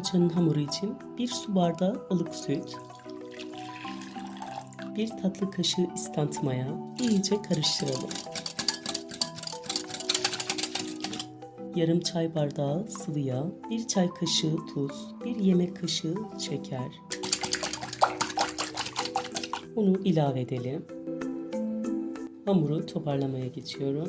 poğaçanın hamuru için 1 su bardağı ılık süt, 1 tatlı kaşığı istant maya iyice karıştıralım. Yarım çay bardağı sıvı yağ, 1 çay kaşığı tuz, 1 yemek kaşığı şeker. Unu ilave edelim. Hamuru toparlamaya geçiyorum.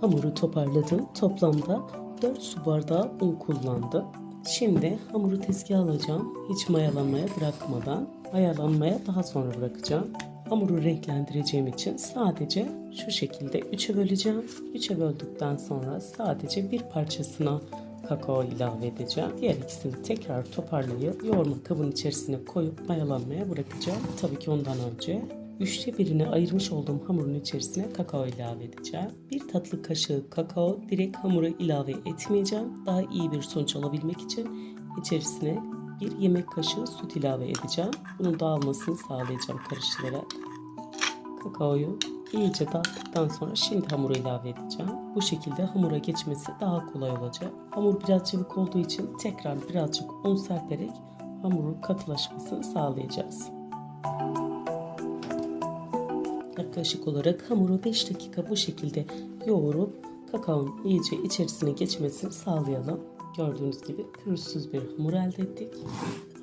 Hamuru toparladım. Toplamda 4 su bardağı un kullandım. Şimdi hamuru tezgaha alacağım. Hiç mayalanmaya bırakmadan. Mayalanmaya daha sonra bırakacağım. Hamuru renklendireceğim için sadece şu şekilde 3'e böleceğim. 3'e böldükten sonra sadece bir parçasına kakao ilave edeceğim. Diğer ikisini tekrar toparlayıp yoğurma kabının içerisine koyup mayalanmaya bırakacağım. Tabii ki ondan önce Üçte birini ayırmış olduğum hamurun içerisine kakao ilave edeceğim. Bir tatlı kaşığı kakao direkt hamura ilave etmeyeceğim. Daha iyi bir sonuç alabilmek için içerisine bir yemek kaşığı süt ilave edeceğim. Bunun dağılmasını sağlayacağım karıştırarak. Kakaoyu iyice dağıttıktan sonra şimdi hamuru ilave edeceğim. Bu şekilde hamura geçmesi daha kolay olacak. Hamur biraz cıvık olduğu için tekrar birazcık un serperek hamurun katılaşmasını sağlayacağız. Yaklaşık olarak hamuru 5 dakika bu şekilde yoğurup kakaonun iyice içerisine geçmesini sağlayalım. Gördüğünüz gibi pürüzsüz bir hamur elde ettik.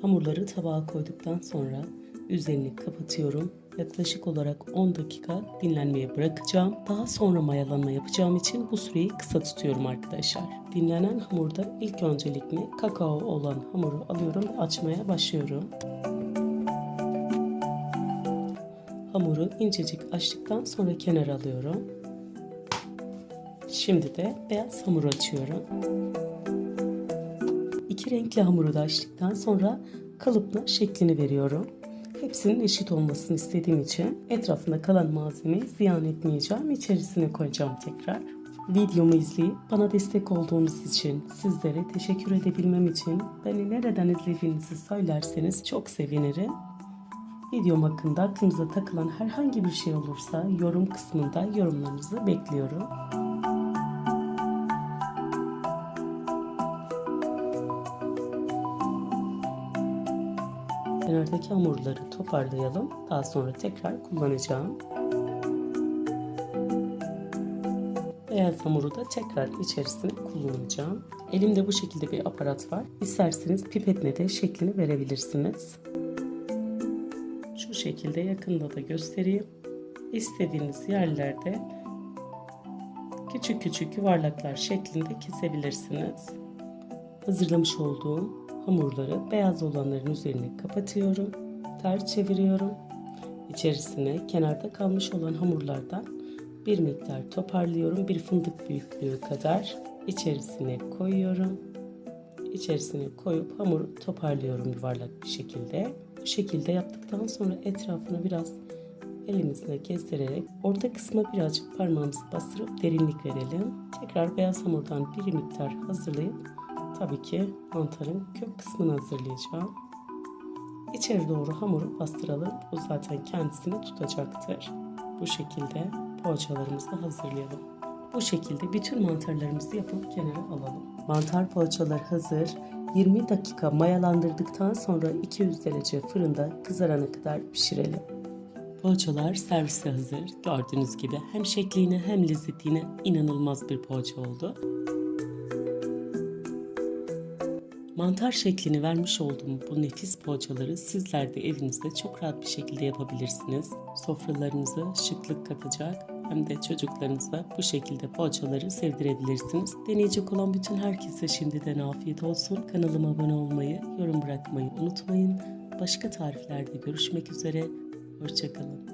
Hamurları tabağa koyduktan sonra üzerini kapatıyorum. Yaklaşık olarak 10 dakika dinlenmeye bırakacağım. Daha sonra mayalanma yapacağım için bu süreyi kısa tutuyorum arkadaşlar. Dinlenen hamurda ilk öncelikle kakao olan hamuru alıyorum ve açmaya başlıyorum. Hamuru incecik açtıktan sonra kenara alıyorum. Şimdi de beyaz hamur açıyorum. İki renkli hamuru da açtıktan sonra kalıpla şeklini veriyorum. Hepsinin eşit olmasını istediğim için etrafında kalan malzemeyi ziyan etmeyeceğim. İçerisine koyacağım tekrar. Videomu izleyip bana destek olduğunuz için, sizlere teşekkür edebilmem için beni nereden izlediğinizi söylerseniz çok sevinirim. Videom hakkında aklınıza takılan herhangi bir şey olursa yorum kısmında yorumlarınızı bekliyorum. Kenardaki hamurları toparlayalım. Daha sonra tekrar kullanacağım. Beyaz hamuru da tekrar içerisine kullanacağım. Elimde bu şekilde bir aparat var. İsterseniz pipetle de şeklini verebilirsiniz. Şu şekilde yakında da göstereyim. İstediğiniz yerlerde küçük küçük yuvarlaklar şeklinde kesebilirsiniz. Hazırlamış olduğum hamurları beyaz olanların üzerine kapatıyorum. Ters çeviriyorum. İçerisine kenarda kalmış olan hamurlardan bir miktar toparlıyorum. Bir fındık büyüklüğü kadar içerisine koyuyorum. İçerisine koyup hamuru toparlıyorum yuvarlak bir şekilde. Bu şekilde yaptıktan sonra etrafını biraz elimizle gezdirerek orta kısma birazcık parmağımızı bastırıp derinlik verelim. Tekrar beyaz hamurdan bir miktar hazırlayıp tabii ki mantarın kök kısmını hazırlayacağım. İçeri doğru hamuru bastıralım. Bu zaten kendisini tutacaktır. Bu şekilde poğaçalarımızı hazırlayalım. Bu şekilde bütün mantarlarımızı yapıp kenara alalım. Mantar poğaçalar hazır. 20 dakika mayalandırdıktan sonra 200 derece fırında kızarana kadar pişirelim. Poğaçalar servise hazır. Gördüğünüz gibi hem şekline hem lezzetine inanılmaz bir poğaça oldu. Mantar şeklini vermiş olduğum bu nefis poğaçaları sizler de evinizde çok rahat bir şekilde yapabilirsiniz. Sofralarınıza şıklık katacak hem de çocuklarınıza bu şekilde poğaçaları sevdirebilirsiniz. Deneyecek olan bütün herkese şimdiden afiyet olsun. Kanalıma abone olmayı, yorum bırakmayı unutmayın. Başka tariflerde görüşmek üzere. Hoşçakalın.